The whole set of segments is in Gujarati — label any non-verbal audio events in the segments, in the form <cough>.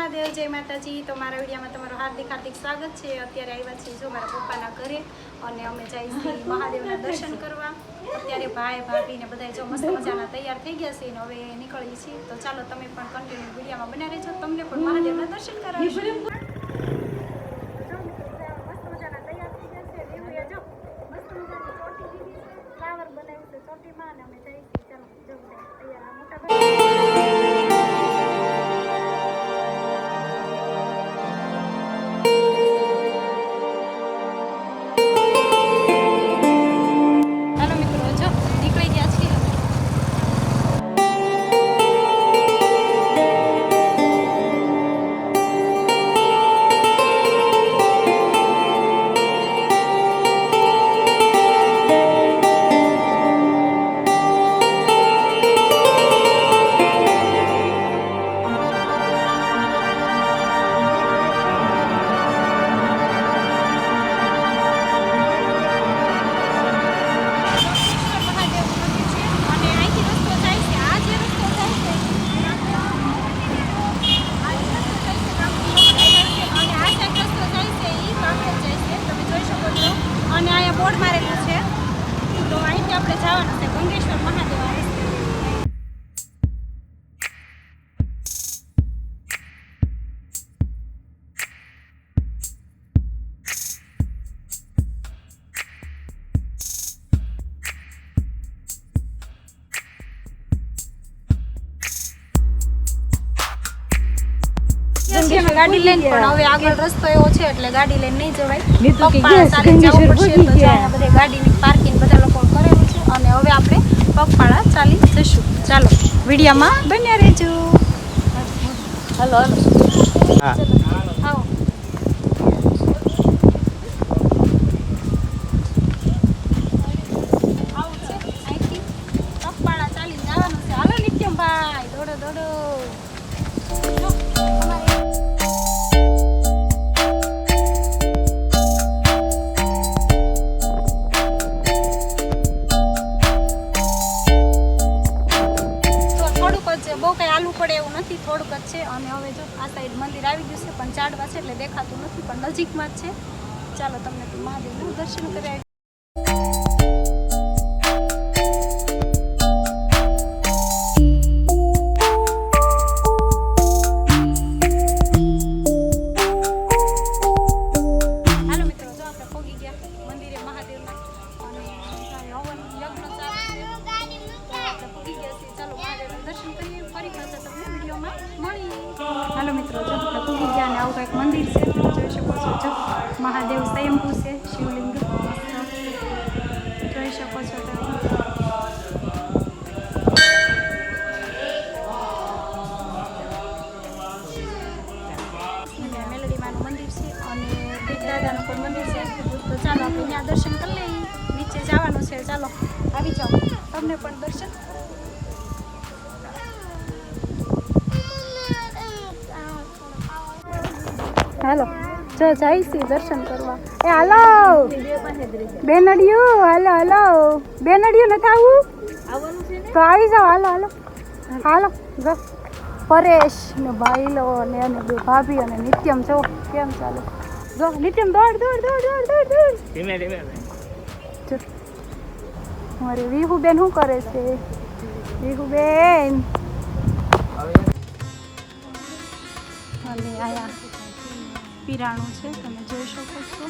મહાદેવ જય માતાજી. તો મારા વિડીયોમાં તમારું હાર્દિક હાર્દિક સ્વાગત છે. અત્યારે આવ્યા છીએ જો મારા પપ્પાના ઘરે અને અમે જઈએ મહાદેવના દર્શન કરવા. અત્યારે ભાઈ ભાભી ને બધા જો મસ્ત મજાના તૈયાર થઈ ગયા છે હવે નીકળીએ છીએ. તો ચાલો તમે પણ કન્ટિન્યુ વિડીયોમાં બના રહેજો. તમને પણ મહાદેવના દર્શન કરાવીશું. ચોટીમાં અને અમે જઈએ ચાલો જવું તૈયાર. મોટા અમે ગાડી લઈને પણ હવે આગળ રસ્તો એવો છે એટલે ગાડી લઈને નહીં જવાય. પગપાળા yes, જવું પડશે તો જો બધે ગાડીની પાર્કિંગ બધા લોકો કરેલું છે. અને હવે આપણે પગપાળા ચાલી જશું. ચાલો વિડીયામાં બન્યા રહેજો. હાલો હાલો નજીકમાં જ છે. ચાલો તમને મહાદેવનું દર્શન કરાવી હાલો મિત્રો, જો આપણે ગયા અને આવું કંઈક મંદિર છે. છો જો મહાદેવ સ્વયંભૂ છે, શિવલિંગ. જોઈ શકો છો તમે. ચાલો આપણે ત્યાં દર્શન કરી લઈએ. નીચે જવાનું છે. ચાલો આવી જાઓ. તમને પણ દર્શન. હાલો. જો છે દર્શન કરવા. એ હાલો. બેનડિયું હાલો હાલો. બેનડિયું નથી આવું? તો આવી જાઓ હાલો હાલો. હાલો જો. પરેશ ને ભાઈલો ને અને બે ભાભી અને નિત્યમ જો કેમ ચાલે? જો નિત્યમ દોડ દોડ દોડ દોડ દોડ દોડ. ધીમે ધીમે જો. મારી વિહુબેન શું કરે છે? વિહુબેન. અને આયા. પીરાણું છે, તમે જોઈ શકો છો.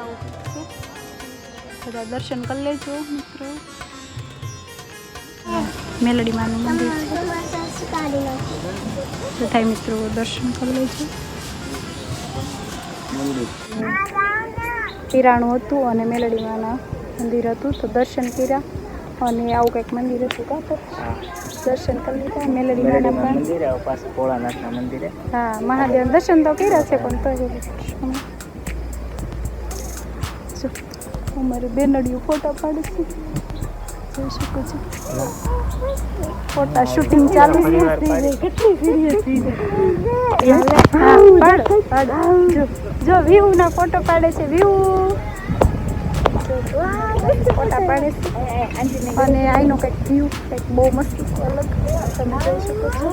આવું છે. બધા દર્શન કરી લેજો, મિત્રો. મેલડીમાનું મંદિર છે. બધા મિત્રો દર્શન કરી લેજો. પીરાણું હતું અને મેલડીમાના મંદિર હતું, તો દર્શન કર્યા. અને આવું કંઈક મંદિર હતું, કાં તો? દર્શન કરી લીધા મેલડીમાના પણ. મંદિરે પાછું ભોળાનાથના મંદિરે. હા મહાદેવ દર્શન તો કર્યા છે પણ તો અમારી બેનડીયું ફોટા પાડે છે. જોઈ શકો છો. ફોટા શૂટિંગ ચાલુ છે. કેટલી સિરિયસ થઈ જો વ્યૂ ના ફોટો પાડે છે વ્યૂ ફોટા પાડીશ. અને આઈનો કંઈક વ્યૂ કંઈક બહુ મસ્ત અલગ તમે જોઈ શકો છો.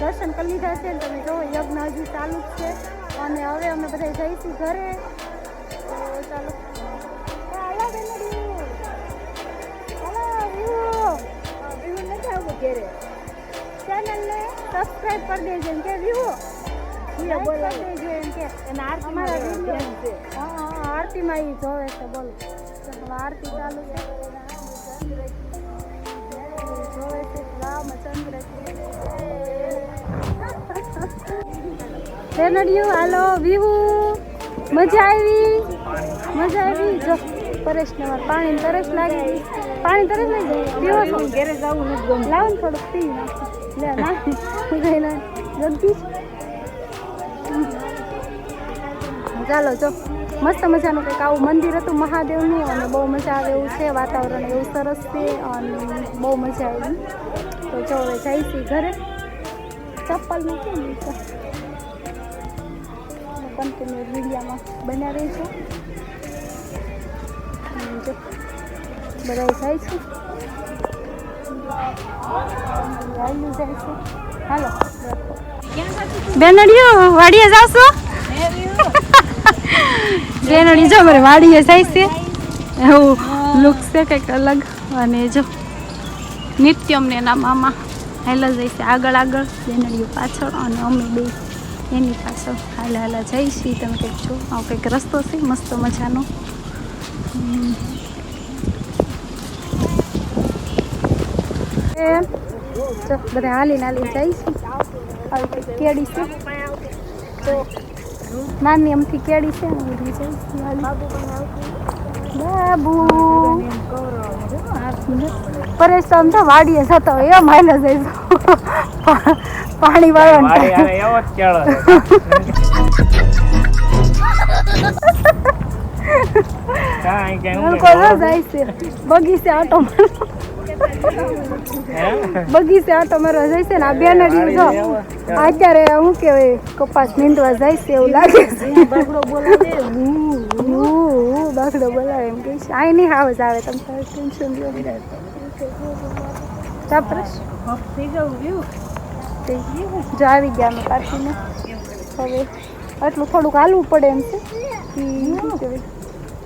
દર્શન કરી લીધા છે તમે જોવો, યજ્ઞ હજી ચાલુ જ છે. અને હવે અમે બધા જઈશું ઘરે. ઘેરે. ચેનલને સબસ્ક્રાઈબ કરી દેજો એમ કે વિવો દેજો એમ કે. અમારા વીડિયો હા હા આરતીમાં એ જોવે છે બોલો. આરતી ચાલુ છે. જોવે છે રામચંદ્ર રેનડિયું હાલો વિહુ. મજા આવી? મજા આવી? જો પરેશને મારે પાણી પરેશ લાગી ગઈ. પાણી તરત નહીં પીવો છો ઘેરે જવું નથી ગમતું. લાવો ને થોડુંક પી લે. ના જગદીશ. ચાલો, જો. મસ્ત મજાનું કંઈક આવું મંદિર હતું, મહાદેવનું, અને બહુ મજા આવે એવું છે. વાતાવરણ એવું સરસ છે, અને બહુ મજા આવી. તો જો, હવે જઈશી ઘરે. ચપ્પલ મૂકી નીચે કન્ટિન્યુ વિડીયામાં બનાવી છું. બધા જાય છે. છે બેનડીઓ વાડીએ જાશો? <laughs> બેનડી જો મારે વાડીએ જાય છે. એવું લુક છે કંઈક અલગ. અને જો નિત્યમ ને એના મામા હાલા જાય છે. આગળ આગળ બેનડીઓ પાછળ અને અમે બે એની પાછળ હાલા હાલા જઈશી. તમે કંઈક જો આવો કંઈક રસ્તો છે મસ્ત મજાનો. એ જો બધા હાલીને હાલીને જઈશું કેડી છે. તો નાની અમથી કેડી છે ને બધી જઈશું બાબુ. પરેશ તો આમ તો વાડીએ જતો હોય એમ હાલે જઈશું પાણી વાળવાનું મારી <laughs> છે. બગીચે આટો મારવા. બગીચે મારવા જાય છે ને આ બેનડી જો અત્યારે શું કેવાય કપાસ નીંદવા જાય છે એવું લાગે છે. બાકડો બોલાવે. એમ કે છે. આઈ નહીં હાવજ આવે તમે તારે ટેન્શન લો ચાપરસ જો આવી ગયા અમે પાર્કિંગમાં હવે આટલું થોડુંક હાલવું પડે એમ છે.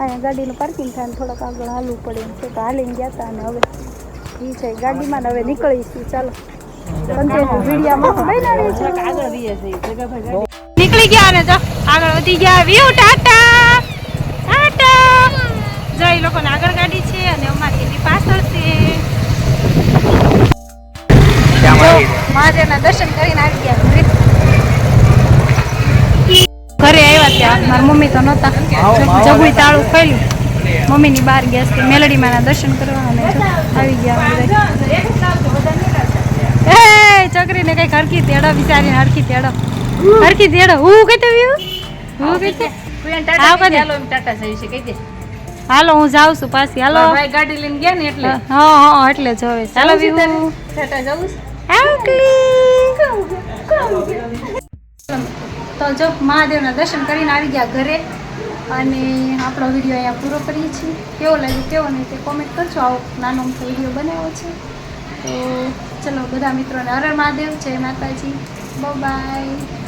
અહીંયા ગાડીનું પાર્કિંગ થાય ને થોડાક આગળ હાલવું પડે એમ છે. તો હાલીને ગયા હતા અને હવે એ છે. ગાડીમાં હવે નીકળીશું. ચાલો. નીકળી ગયા ને જો. આગળ વધી ગયા. વ્યૂ ટાટા ટાટા જો એ આગળ ગાડી છે અને અમારી પાછળ છે. મહાદેવના દર્શન કરીને આવી ગયા ઘરે આવ્યા ત્યાં. મારા મમ્મી તો નહોતા. જગુઈ તાળું ખોલ્યું. મમ્મીની બહાર ગયા છે. મેલડીમાંના દર્શન કરવા અને આવી ગયા એ છોકરીને કંઈક હરખી તેડો બિચારી હરકી તેડો. હરખી તેડો. હું કહેતો હું કહેતો હાલો હું જાઉં છું પાછી. હાલો. ગાડી લઈને ગયા ને એટલે. હા હા એટલે જોવે ચાલો જવું તો જો મહાદેવના દર્શન કરીને આવી ગયા ઘરે. અને આપણો વીડિયો અહીંયા પૂરો કરીએ છીએ. કેવો લાગ્યો, કેવો નહીં તે કોમેન્ટ કરજો. આવો નાનો અમથો વીડિયો બનાવ્યો છે. તો ચલો, બધા મિત્રોને હર મહાદેવ. જય માતાજી. બાય